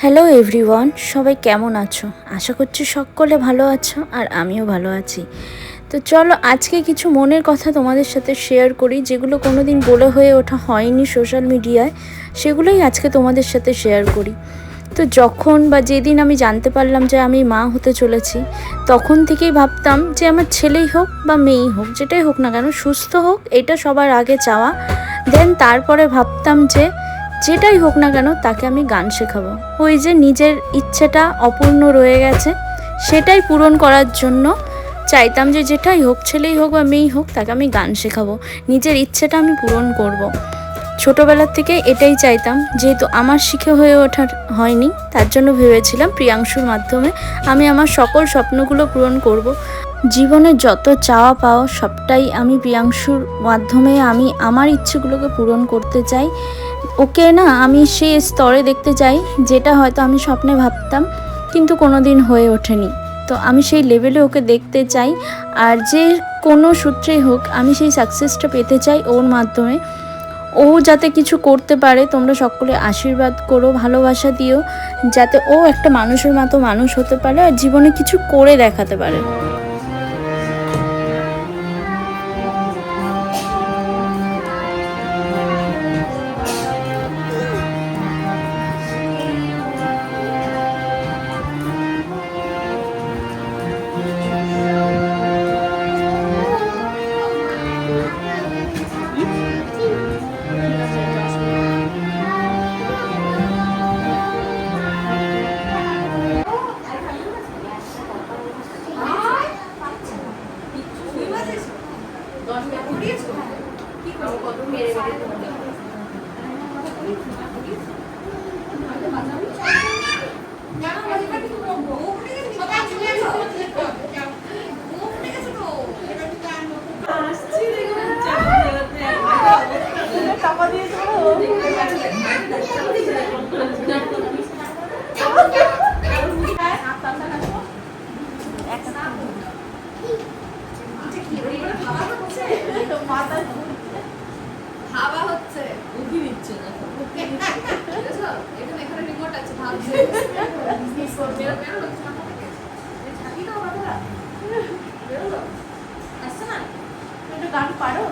Hello everyone সবাই কেমন আছো? আশা করছি সকলে ভালো আছো আর আমিও ভালো আছি। তো চলো, আজকে কিছু মনের কথা তোমাদের সাথে শেয়ার করি, যেগুলো কোনো দিন বলে হয়ে ওঠা হয়নি সোশ্যাল মিডিয়ায় সেগুলোই আজকে তোমাদের সাথে শেয়ার করি। তো যখন বা যেদিন আমি জানতে পারলাম যে আমি মা হতে চলেছি, তখন থেকেই ভাবতাম যে আমার ছেলেই হোক বা মেয়েই হোক, যেটাই হোক না কেন, সুস্থ হোক, এটা সবার আগে চাওয়া। দেন তারপরে ভাবতাম যে যেটাই হোক না কেন তাকে আমি গান শেখাবো ওই যে নিজের ইচ্ছেটা অপূর্ণ রয়ে গেছে, সেটাই পূরণ করার জন্য চাইতাম যে যেটাই হোক, ছেলেই হোক বা মেয়েই হোক, তাকে আমি গান শেখাবো নিজের ইচ্ছেটা আমি পূরণ করব। ছোটোবেলার থেকে এটাই চাইতাম, যেহেতু আমার শিখে হয়ে ওঠার হয়নি, তার জন্য ভেবেছিলাম প্রিয়াংশুর মাধ্যমে আমি আমার সকল স্বপ্নগুলো পূরণ করব। জীবনে যত চাওয়া পাওয়া, সবটাই আমি প্রিয়াংশুর মাধ্যমে আমি আমার ইচ্ছেগুলোকে পূরণ করতে চাই ওকে না আমি সেই স্তরে দেখতে চাই যেটা হয়তো আমি স্বপ্নে ভাবতাম, কিন্তু কোনো দিন হয়ে ওঠেনি। তো আমি সেই লেভেলে ওকে দেখতে চাই, আর যে কোনো সূত্রেই হোক, আমি সেই সাকসেসটা পেতে চাই ওর মাধ্যমে। ও যাতে কিছু করতে পারে, তোমরা সকলে আশীর্বাদ করো, ভালোবাসা দিও, যাতে ও একটা মানুষের মতো মানুষ হতে পারে, আর জীবনে কিছু করে দেখাতে পারে। হাওয়া হচ্ছে। বুদ্ধি দিচ্ছে না? এখানে এখানে রিমোট আছে ভাবছে বেরো বেরো লোক মাথা থেকে ঝাঁকি দাও বাবারা বেরোলো? আসছে না? তুমি একটু গান পারো?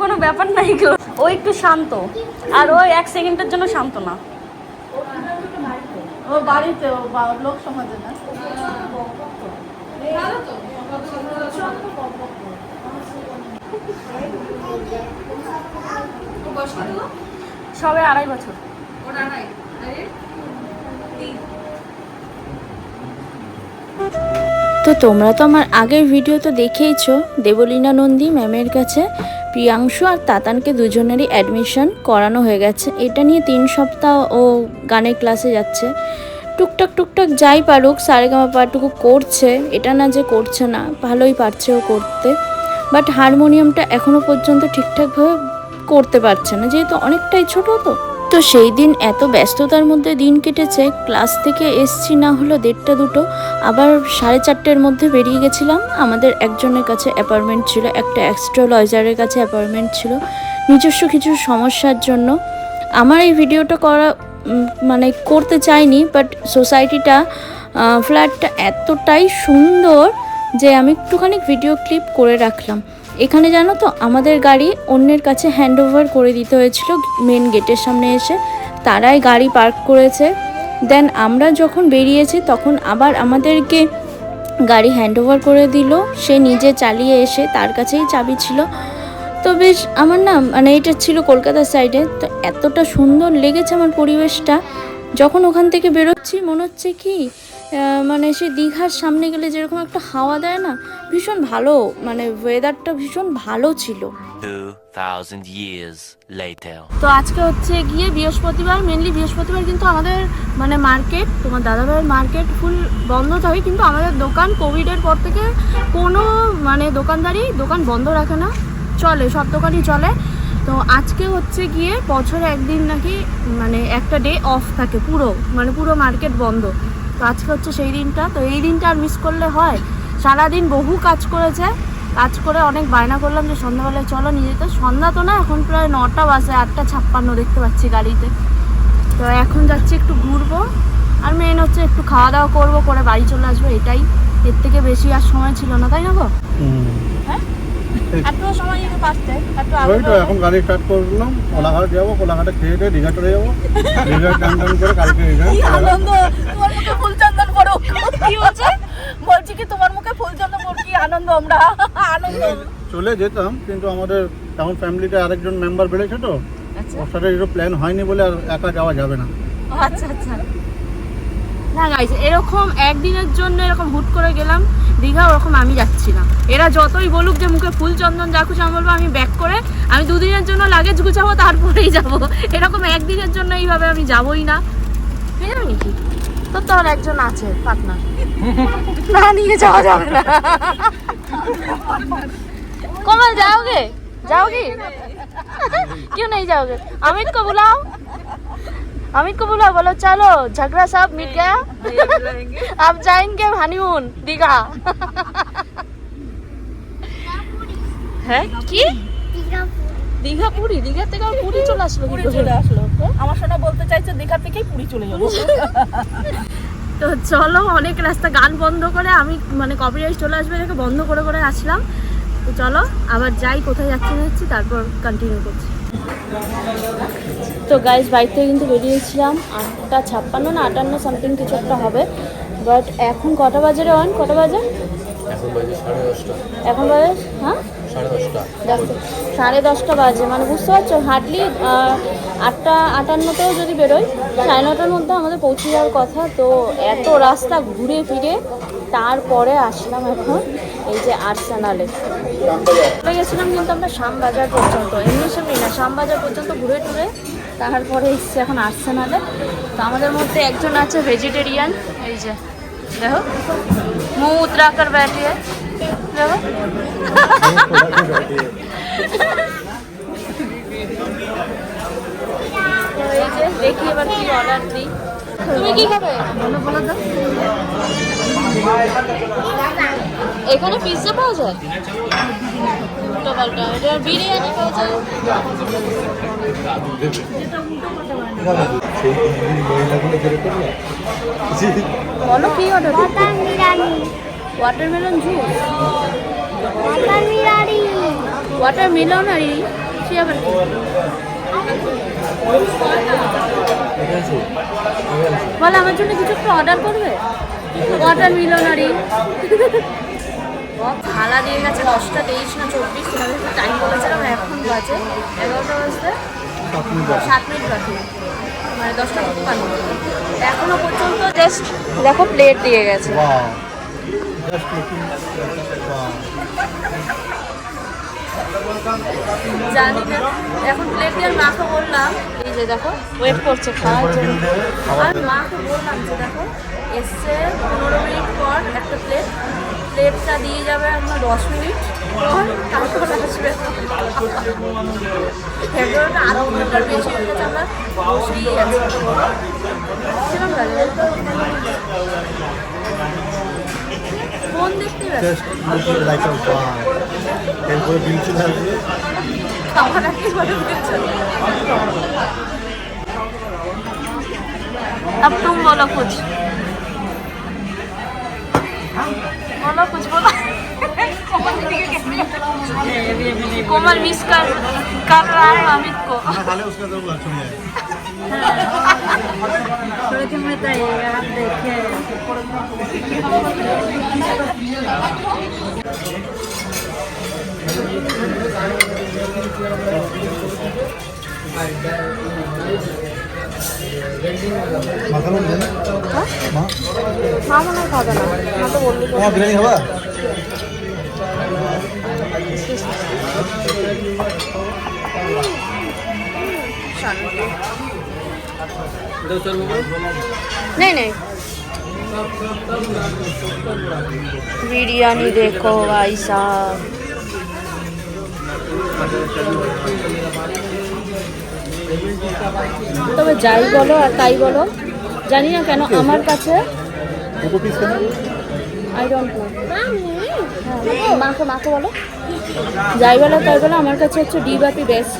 কোনো ব্যাপার নাই গো ও একটু শান্ত। আর ও এক সেকেন্ডের জন্য শান্ত না। ও বাড়িতে ও লোক সমাজে না। ভালো তো ও বয়স কত গো? সবে আড়াই বছর। আড়াই তিন। তো তোমরা তো আমার আগের ভিডিও তো দেখেইছো, দেবলীনা নন্দী ম্যামের কাছে। প্রিয়াংশু আর তাতানকে দুজনেরই অ্যাডমিশন করানো হয়ে গেছে। এটা নিয়ে তিন সপ্তাহ ও গানের ক্লাসে যাচ্ছে। টুকটাক টুকটাক যাই পারুক, সারেগামা পাটুকু করছে। এটা না যে করছে না, ভালোই পারছে ও করতে। বাট হারমোনিয়ামটা এখনও পর্যন্ত ঠিকঠাকভাবে করতে পারছে না। যেহেতু অনেকটাই ছোট তো। তো সেই দিন এত ব্যস্ততার মধ্যে দিন কেটেছে। ক্লাস থেকে এসছি না হলো দেড়টা দুটো। আবার সাড়ে চারটের মধ্যে বেরিয়ে গেছিলাম। আমাদের একজনের কাছে অ্যাপার্টমেন্ট ছিল, একটা অ্যাস্ট্রোলজারের কাছে অ্যাপার্টমেন্ট ছিল। নিজস্ব কিছু সমস্যার জন্য। আমার এই ভিডিওটা করা মানে করতে চাইনি বাট সোসাইটিটা ফ্ল্যাটটা এতটাই সুন্দর যে আমি একটুখানি ভিডিও ক্লিপ করে রাখলাম। এখানে জানো তো, আমাদের গাড়ি অন্যের কাছে হ্যান্ড ওভার করে দিতে হয়েছিল মেন গেটের সামনে এসে। তারাই গাড়ি পার্ক করেছে। দেন আমরা যখন বেরিয়েছি, তখন আবার আমাদেরকে গাড়ি হ্যান্ড ওভার করে দিল। সে নিজে চালিয়ে এসে তার কাছেই চাবি ছিল। তো বেশ, আমার না মানে এটা ছিল কলকাতার সাইডে তো এতটা সুন্দর লেগেছে আমার পরিবেশটা। যখন ওখান থেকে বেরোচ্ছি, মনে হচ্ছে কি মানে সে দীঘার সামনে গেলে যেরকম একটা হাওয়া দেয় না ভীষণ ভালো মানে ওয়েদারটা ভীষণ ভালো ছিল। 2,000 years তো আজকে হচ্ছে গিয়ে বৃহস্পতিবার মেনলি বৃহস্পতিবার কিন্তু আমাদের মানে মার্কেট তোমার দাদাভাইয়ের মার্কেট ফুল বন্ধ থাকে কিন্তু আমাদের দোকান কোভিডের পর থেকে কোনো মানে দোকানদারি দোকান বন্ধ রাখে না। চলে সব দোকানই চলে। তো আজকে হচ্ছে গিয়ে বছরে একদিন নাকি মানে একটা ডে অফ থাকে পুরো মানে পুরো মার্কেট বন্ধ। তো করছে সেই দিনটা। তো এই দিনটা আর মিস করলে হয়। সারাদিন বহু কাজ করেছে। কাজ করে অনেক বায়না করলাম যে সন্ধ্যাবেলায় চলো নিয়ে যেতে। সন্ধ্যা তো না এখন প্রায় নটা বাজে আটটা ছাপ্পান্ন দেখতে পাচ্ছি গাড়িতে। তো এখন যাচ্ছি একটু ঘুরবো। আর মেন হচ্ছে একটু খাওয়া দাওয়া করব করে বাড়ি চলে আসব এটাই। এর থেকে বেশি আর সময় ছিল না তাই না গো? সময় পারতে আগে তো এখন গাড়ি স্টার্ট করলাম কোলাঘাট যাব কোলাঘাটে খেয়ে দিয়ে দীঘা চলে যাব। দীঘা টান টান করে কালকে আনন্দ তোমার মুখে ফুল চন্দন পড়ো কি হচ্ছে? বলছি কি তোমার মুখে ফুল চন্দন পড়ো কি আনন্দ আমরা? আনন্দ। চলে যেতাম কিন্তু আমাদের এখন ফ্যামিলিতে আরেকজন মেম্বার বেড়েছে তো ওর সাথে প্ল্যান হয়নি বলে আর একা যাওয়া যাবে না। আচ্ছা আচ্ছা। না গাইজ এরকম একদিনের জন্য এরকম হুট করে গেলাম দীঘা ওরকম আমি যাচ্ছি না এরা যতই বলুক যে মুখে ফুল চন্দন যা খুশি আমি বলবো আমি ব্যাক করে আমি দুদিনের জন্য লাগেজ গুছাবো তারপরেই যাব এরকম একদিনের জন্য এইভাবে আমি যাবই না বুঝলি নাকি তোর তো আর একজন আছে পার্টনার না নিয়ে যাওয়া যাবে না कमल जाओगे जाओगी क्यों नहीं जाओगे अमित को बुलाओ अमित को बुलाओ बोलो चलो झगड़ा सब मिट गया अब जाएंगे हनीमून दीघा হ্যাঁ কি দীঘা পুরী দীঘা থেকে আবার পুরী চলে আসলো কি পুরী করে? চলে আসলো আমার সোনা বলতে চাইছে দীঘা থেকেই পুরী চলে যাবো তো চলো অনেক রাস্তা গান বন্ধ করে আমি মানে কপিরাইট চলে আসবে দেখে বন্ধ করে করে আসলাম তো চলো আবার যাই কোথায় যাচ্ছি না যাচ্ছি তারপর কন্টিনিউ করছি তো গাইজ বাইক থেকে কিন্তু বেরিয়েছিলাম আটটা ছাপ্পান্ন না আটান্ন সামথিং কিছু একটা হবে। বাট এখন কটা বাজারে অন? কটা বাজে? এখন বাজে হ্যাঁ? সাড়ে দশটা। সাড়ে দশটা বাজে। মানে বুঝতে পারছ হার্ডলি আটটা আটান্নতেও যদি বেরোই সাড়ে নটার মধ্যে আমাদের পৌঁছে যাওয়ার কথা। তো এত রাস্তা ঘুরে ফিরে তারপরে আসলাম এখন এই যে আর্সেনালে। গেছিলাম কিন্তু আমরা শ্যামবাজার পর্যন্ত। এমনি সামনে না শ্যামবাজার পর্যন্ত ঘুরে টুরে তারপরে এসছে এখন আর্সেনালে। তো আমাদের মধ্যে একজন আছে ভেজিটেরিয়ান এই যে, দেখো মুখ উতরা কর ব্যাটিয়ে, দেখো। দেখি এবার কি অর্ডার দিই। তুমি কি খাবে? এখানে পিৎজা পাওয়া যায়? উল্টো পাল্টা এটা বিরিয়ানি পাওয়া যায়? বলো কি অর্ডার ওয়াটারমেলন জুস ওয়াটারমেলন আর সে আবার বল আমার জন্য কিছু একটু অর্ডার করবে? ওয়াটার মিলনারি খালা দিয়ে গেছে দশটা তেইশ না চব্বিশ তোমাদের টাইম বলেছিলাম এখন বাজে এগারোটা বাজতে। সাত মিনিট বাকি। মানে দশটা তিপ্পান্ন এখনও পর্যন্ত জাস্ট দেখো প্লেট দিয়ে গেছে। জানি না। এখন প্লেট দিয়ে মাকে বললাম। এই যে দেখো ওয়েট করছে, খাওয়ার জন্য। আর মাকে বললাম যে দেখো, এসছে পনেরো মিনিট পর একটা প্লেট প্লেটটা দিয়ে যাবে আপনার দশ মিনিট পর তারপর আসবে। এগারোটা আধ ঘণ্টার বেশি হয়ে গেছে, আমরা ফোন দেখতে ব্যস্ত just looking like a wow এরপরে বিল চলে আসবে খাবার আগে বলে দিচ্ছে अब तुम बोलो कुछ बोलो कुछ बोलो कोमल मिस कर कर रहा है अमित को তাহলে उसका तो अच्छा है थोड़ी दिन में बताइएगा आप देखिए মাথানো দেন মা মা মনে হয় খাবে না মা তো বললি তোমার বিরিয়ানি খাবা नहीं नहीं बिरयानी देखो भाई साहब তবে যাই বলো আর তাই বলো জানি না কেন আমার কাছে আই ডোন্ট নো মাকে মাকে বলো। যাই বলো তাই বলো আমার কাছে হচ্ছে ডিবাপি বেস্ট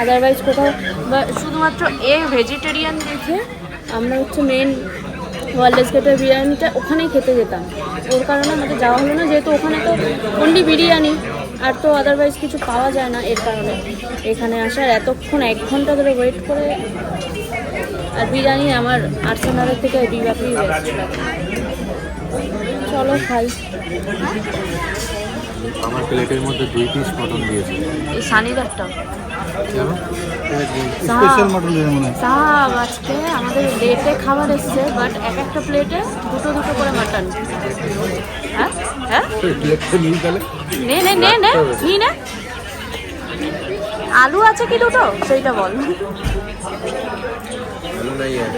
আদারওয়াইজ কোথাও বা শুধুমাত্র এ ভেজিটেরিয়ান দেখে আমরা হচ্ছে মেন ওয়ারলেস গেটের বিরিয়ানিটা ওখানেই খেতে যেতাম। ওর কারণে আমাদের যাওয়া হলো না যেহেতু ওখানে তো অনলি বিরিয়ানি। আর তো আদারওয়াইজ কিছু পাওয়া যায় না এর কারণে। এখানে আসার এতক্ষণ এক ঘণ্টা ধরে ওয়েট করে আর বিরিয়ানি আমার আর্সেনালের থেকে বেস্ট চলো খাই। আমার প্লেটের মধ্যে দুই পিস মটন দিয়েছে। এই সানিদারটা কেন? স্পেশাল মটন দিয়ে মনে হয়। সাহাব আজকে আমাদের লেটে খাবার এসছে বাট এক একটা প্লেটে দুটো দুটো করে মাটন হ্যাঁ? হ্যাঁ? প্লেটটা নিই তাহলে নে নে নে নে। নি নে। আলু আছে কি দুটো? সেইটা বল। আলু নাই হ্যাঁ।